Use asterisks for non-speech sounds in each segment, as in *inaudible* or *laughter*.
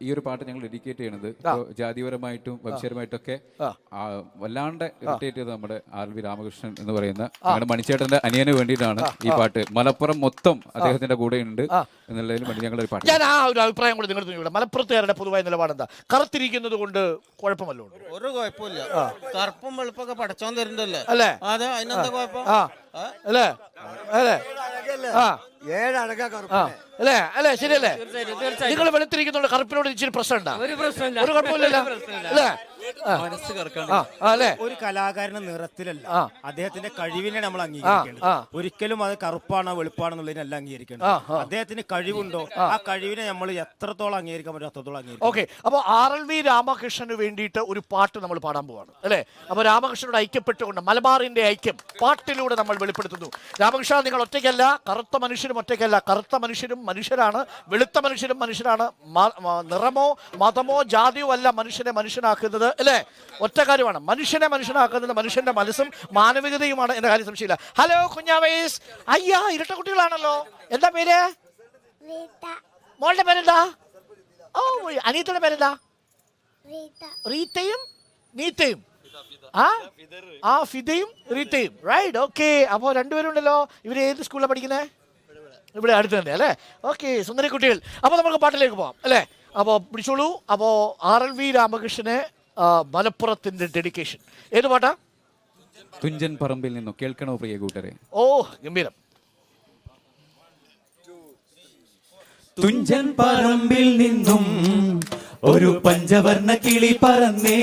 ഈ ഒരു പാട്ട് ഞങ്ങൾ ഡെഡിക്കേറ്റ് ചെയ്യണത് ജാതിപരമായിട്ടും വംശപരമായിട്ടൊക്കെ ഒക്കെ വല്ലാണ്ട് ഇറിറ്റേറ്റ് ചെയ്ത് നമ്മുടെ ആർ വി രാമകൃഷ്ണൻ എന്ന് പറയുന്ന ഞങ്ങളുടെ മണിച്ചേട്ടന്റെ അനിയന് വേണ്ടിയിട്ടാണ് ഈ പാട്ട്. മലപ്പുറം മൊത്തം അദ്ദേഹത്തിന്റെ കൂടെ ഉണ്ട് എന്നുള്ളതിന് വേണ്ടി ഞങ്ങൾ ഒരു പാട്ട് ഞാൻ ആ ഒരു അഭിപ്രായം കൂടി നിങ്ങൾ ഇവിടെ മലപ്പുറത്തുകാരുടെ പൊതുവായ നിലപാട് എന്താ കറുത്തിരിക്കുന്നത് കൊണ്ട് കുഴപ്പമല്ലോ ഒരു കുഴപ്പമില്ല. കറുപ്പും വെളുപ്പൊക്കെ പടച്ചോൻ തരുന്നല്ലേ അല്ലേ? അതെ അതിനെന്താ കുഴപ്പം? അല്ലേ? അല്ലേ? അല്ലേ? അല്ലേ? ശരിയല്ലേ? നിങ്ങൾ വെളുത്തിരിക്കുന്നുണ്ട് കറുപ്പിനോട് ഇച്ചിരി പ്രശ്നമുണ്ടോ? ഒരു പ്രശ്നമില്ല. ഒരു കുഴപ്പമില്ലല്ലോ. അല്ലേ? അല്ലേ? ഒരു കലാകാരന്റെ നിറത്തിലല്ല. അദ്ദേഹത്തിന്റെ കഴിവിനെ നമ്മൾ അംഗീകരിക്കേണ്ടത്. ഒരിക്കലും അത് കറുപ്പാണോ വെളുപ്പാണെന്നുള്ളതിനല്ല അംഗീകരിക്കണം ആ, ആ. അദ്ദേഹത്തിന് കഴിവുണ്ടോ? ആ. കഴിവിനെ നമ്മൾ എത്രത്തോളം അംഗീകരിക്കാൻ പറ്റും അത്രത്തോളം അംഗീകരിക്കും ഓക്കെ. അപ്പോൾ ആർ എൽ വി രാമകൃഷ്ണന് വേണ്ടിയിട്ട് ഒരു പാട്ട് നമ്മൾ പാടാൻ പോവാണ്. അല്ലേ? അപ്പോൾ രാമകൃഷ്ണനോട് ഐക്യപ്പെട്ടുകൊണ്ട് മലബാറിന്റെ ഐക്യം പാട്ടിലൂടെ നമ്മൾ വെളിപ്പെടുത്തുന്നു. രാമകൃഷ്ണ നിങ്ങൾ ഒറ്റയ്ക്കല്ല. കറുത്ത മനുഷ്യരും ഒറ്റയ്ക്കല്ല. കറുത്ത മനുഷ്യരും മനുഷ്യരാണ്. വെളുത്ത മനുഷ്യരും മനുഷ്യരാണ്. നിറമോ മതമോ ജാതിയോ അല്ല മനുഷ്യനെ മനുഷ്യനാക്കുന്നത്. അല്ലേ? ഒറ്റ കാര്യമാണ്. മനുഷ്യനെ മനുഷ്യനാക്കുന്നത് മനുഷ്യന്റെ മനസ്സും മാനവികതയുമാണ് എന്ന കാര്യം സംശയമില്ല. ഹലോ കുഞ്ഞാവേസ് അയ്യാ ഇരട്ട കുട്ടികളാണല്ലോ. എന്താ പേര്? മോളുടെ പേരെന്താ? ഓ അനീത്തയുടെ പേരെന്താ? റീത്തയും നീത്തയും ആ? ആ ഫിദയും റീത്തയും റൈറ്റ് ഓക്കെ അപ്പോൾ രണ്ടുപേരും ഉണ്ടല്ലോ ഇവർ ഏത് സ്കൂളിലാണ് പഠിക്കുന്നത് ഇവിടെ അടുത്ത് തന്നെ അല്ലേ? ഓക്കെ സുന്ദരി കുട്ടികൾ അപ്പോൾ നമുക്ക് പാട്ടിലേക്ക് പോവാം അല്ലേ? അപ്പോൾ പിടിച്ചോളൂ. അപ്പോൾ ആർ എൽ വി രാമകൃഷ്ണന് മലപ്പുറത്തിന്റെ ഡെഡിക്കേഷൻ ഏത് പാട്ടാ? തുഞ്ചൻ പറമ്പിൽ നിന്നും? കേൾക്കണോ പ്രിയ കൂട്ടരെ? ഓ ഗംഭീരം. തുഞ്ചൻ പറമ്പിൽ നിന്നും ഒരു പഞ്ചവർണ കിളി പറന്നേ.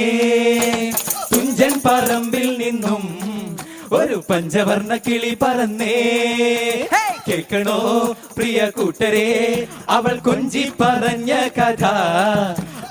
തുഞ്ചൻ പറമ്പിൽ നിന്നും ഒരു പഞ്ചവർണ കിളി പറന്നേ. കേൾക്കണോ പ്രിയ കൂട്ടരെ? അവൾ കൊഞ്ചി പറഞ്ഞ കഥ.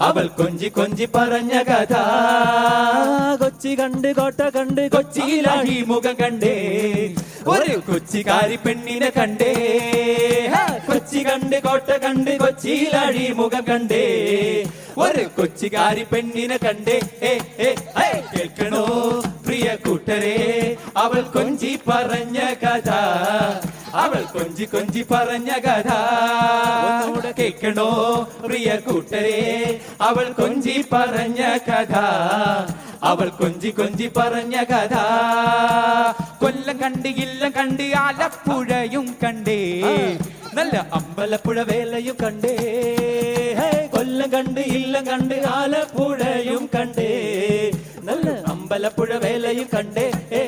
അവൾ കൊഞ്ചി കൊഞ്ചി പറഞ്ഞ കഥ. കൊച്ചി കണ്ട് കോട്ട കണ്ട് കൊച്ചിയിലാഴി മുഖം കണ്ടേ. ഒരു കൊച്ചിക്കാരി പെണ്ണിനെ കണ്ടേ. കൊച്ചി കണ്ട് കോട്ട കണ്ട് കൊച്ചിയിലാഴി മുഖം കണ്ടേ. ഒരു കൊച്ചിക്കാരി പെണ്ണിനെ കണ്ടേ. കേൾക്കണോ പ്രിയ കൂട്ടരെ? അവൾ കൊഞ്ചി പറഞ്ഞ കഥ. അവൾ കൊഞ്ചി കൊഞ്ചി പറഞ്ഞ കഥ. ഒന്നുകൂടെ കേൾക്കണോ പ്രിയ കൂട്ടരെ? അവൾ കൊഞ്ചി പറഞ്ഞ കഥ. അവൾ കൊഞ്ചി കൊഞ്ചി പറഞ്ഞ കഥ. കൊല്ലം കണ്ട് ഇല്ലം കണ്ട് ആലപ്പുഴയും കണ്ടേ. നല്ല അമ്പലപ്പുഴ വേലയും കണ്ടേ. കൊല്ലം കണ്ട് ഇല്ലം കണ്ട് ആലപ്പുഴയും കണ്ടേ. നല്ല അമ്പലപ്പുഴ വേലയും കണ്ടേ.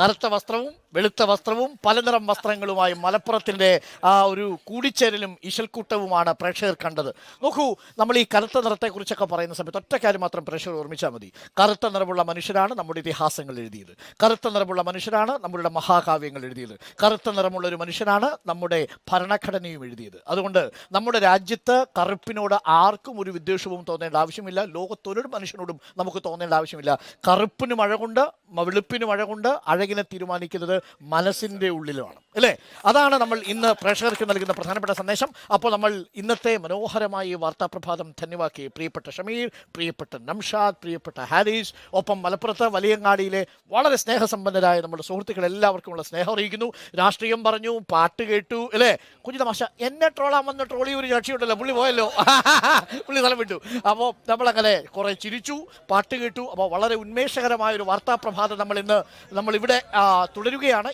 കറുത്ത വസ്ത്രവും വെളുത്ത വസ്ത്രവും പലനിറം വസ്ത്രങ്ങളുമായി മലപ്പുറത്തിന്റെ ആ ഒരു കൂടിച്ചേരലും ഇശൽക്കൂട്ടവുമാണ് പ്രേക്ഷകർ കണ്ടത്. നോക്കൂ നമ്മൾ ഈ കറുത്ത നിറത്തെക്കുറിച്ചൊക്കെ പറയുന്ന സമയത്ത് ഒറ്റ മാത്രം പ്രേക്ഷകർ ഓർമ്മിച്ചാൽ മതി. കറുത്ത നിറമുള്ള മനുഷ്യരാണ് നമ്മുടെ ഇതിഹാസങ്ങൾ എഴുതിയത്. കറുത്ത നിറമുള്ള മനുഷ്യരാണ് നമ്മളുടെ മഹാകാവ്യങ്ങൾ എഴുതിയത്. കറുത്ത നിറമുള്ള ഒരു മനുഷ്യനാണ് നമ്മുടെ ഭരണഘടനയും എഴുതിയത്. അതുകൊണ്ട് നമ്മുടെ രാജ്യത്ത് കറുപ്പിനോട് ആർക്കും ഒരു വിദ്വേഷവും തോന്നേണ്ട ആവശ്യമില്ല. ലോകത്തൊരു മനുഷ്യനോടും നമുക്ക് തോന്നേണ്ട ആവശ്യമില്ല. കറുപ്പിന് മഴ കൊണ്ട് വെളുപ്പിന് മഴ കൊണ്ട് അഴകിനെ തീരുമാനിക്കുന്നത് മനസ്സിന്റെ ഉള്ളിലുമാണ് അല്ലേ? അതാണ് നമ്മൾ ഇന്ന് പ്രേക്ഷകർക്ക് നൽകുന്ന പ്രധാനപ്പെട്ട സന്ദേശം. അപ്പോൾ നമ്മൾ ഇന്നത്തെ മനോഹരമായ ഈ വാർത്താപ്രഭാതം ധന്യവാക്കി. പ്രിയപ്പെട്ട ഷമീർ പ്രിയപ്പെട്ട നംഷാദ് പ്രിയപ്പെട്ട ഹാരിസ് ഒപ്പം മലപ്പുറത്ത് വലിയങ്ങാടിയിലെ വളരെ സ്നേഹസമ്പന്നരായ നമ്മുടെ സുഹൃത്തുക്കൾ എല്ലാവർക്കുമുള്ള സ്നേഹം അറിയിക്കുന്നു. രാഷ്ട്രീയം പറഞ്ഞു പാട്ട് കേട്ടു അല്ലേ? കുഞ്ഞു തമാശ. എന്നെ ട്രോളാൻ വന്ന ട്രോളി ഒരു രക്ഷയുണ്ടല്ലോ. പുള്ളി പോയല്ലോ. *laughs* പുള്ളി സ്ഥലം വിട്ടു. അപ്പോൾ നമ്മളങ്ങനെ കുറേ ചിരിച്ചു പാട്ട് കേട്ടു. അപ്പോൾ വളരെ ഉന്മേഷകരമായ ഒരു വാർത്താപ്രഭാതം നമ്മൾ ഇന്ന് നമ്മൾ ഇവിടെ തുടരുകയാണ്.